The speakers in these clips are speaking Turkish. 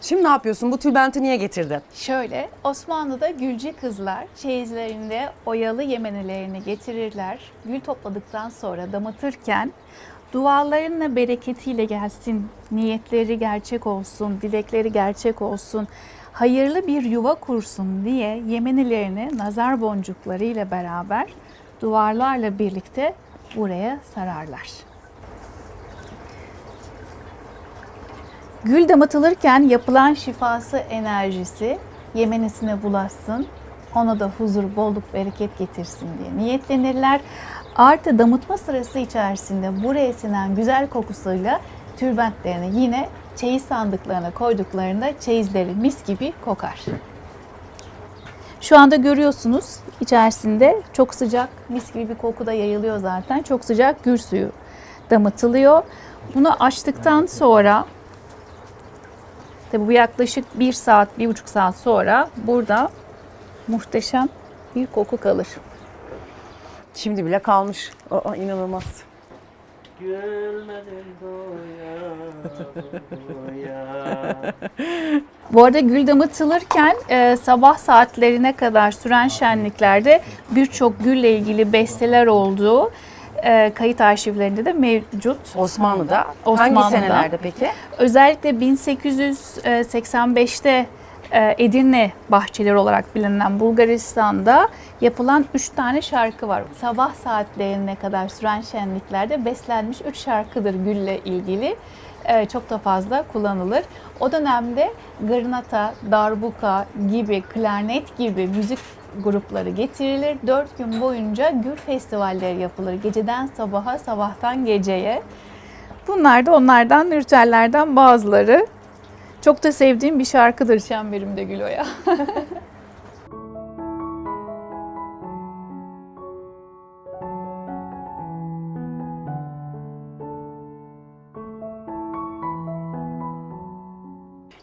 Şimdi ne yapıyorsun? Bu tülbenti niye getirdin? Şöyle, Osmanlı'da gülcü kızlar çeyizlerinde oyalı yemenelerini getirirler. Gül topladıktan sonra damatırken dualarınla bereketiyle gelsin, niyetleri gerçek olsun, dilekleri gerçek olsun, hayırlı bir yuva kursun diye yemenelerini nazar boncukları ile beraber duvarlarla birlikte buraya sararlar. Gül damatılırken yapılan şifası enerjisi yemenisine bulaşsın, ona da huzur, bolluk, bereket getirsin diye niyetlenirler. Artı damıtma sırası içerisinde buraya sinen güzel kokusuyla tülbentlerini yine çeyiz sandıklarına koyduklarında çeyizleri mis gibi kokar. Şu anda görüyorsunuz içerisinde çok sıcak mis gibi bir koku da yayılıyor zaten. Çok sıcak gül suyu damıtılıyor. Bunu açtıktan sonra Tabi bu yaklaşık bir saat, bir buçuk saat sonra burada muhteşem bir koku kalır. Şimdi bile kalmış. Aa, inanılmaz. Gülmedim doya doya Bu arada gül damıtılırken e, sabah saatlerine kadar süren şenliklerde birçok gülle ilgili besteler olduğu e, kayıt arşivlerinde de mevcut. Osmanlı'da. Osmanlı'da. Hangi senelerde peki? Özellikle 1885'te e, Edirne bahçeleri olarak bilinen Bulgaristan'da yapılan 3 tane şarkı var. Sabah saatlerine kadar süren şenliklerde beslenmiş 3 şarkıdır gülle ilgili. E, Çok da fazla kullanılır. O dönemde gırnata, darbuka gibi, klarnet gibi müzik grupları getirilir. 4 gün boyunca gül festivalleri yapılır. Geceden sabaha, sabahtan geceye. Bunlar da onlardan, ritüellerden bazıları. Çok da sevdiğim bir şarkıdır Çemberimde Gülo'ya.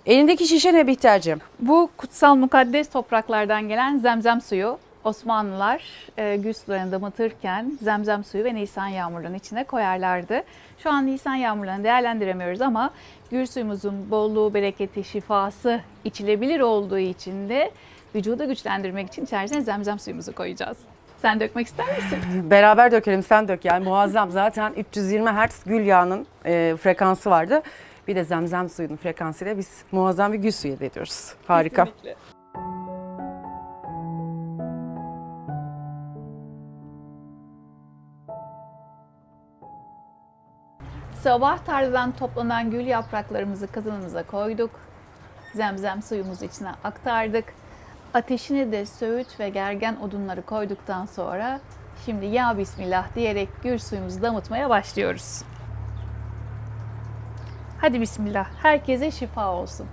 Elindeki şişe ne Bihter'cim? Bu kutsal mukaddes topraklardan gelen zemzem suyu Osmanlılar e, gül sularını damıtırken zemzem suyu ve nisan yağmurlarının içine koyarlardı. Şu an nisan yağmurlarını değerlendiremiyoruz ama gül suyumuzun bolluğu, bereketi, şifası içilebilir olduğu için de vücudu güçlendirmek için içerisine zemzem suyumuzu koyacağız. Sen dökmek ister misin? Beraber dökelim sen dök yani muazzam. Zaten 320 Hz gül yağının e, frekansı vardı. Bir de zemzem suyunun frekansıyla biz muazzam bir gül suyu elde ediyoruz. Harika. Kesinlikle. Sabah tarladan toplanan gül yapraklarımızı kazanımıza koyduk. Zemzem suyumuzu içine aktardık. Ateşine de söğüt ve gergen odunları koyduktan sonra şimdi ya bismillah diyerek gül suyumuzu damıtmaya başlıyoruz. Hadi bismillah. Herkese şifa olsun.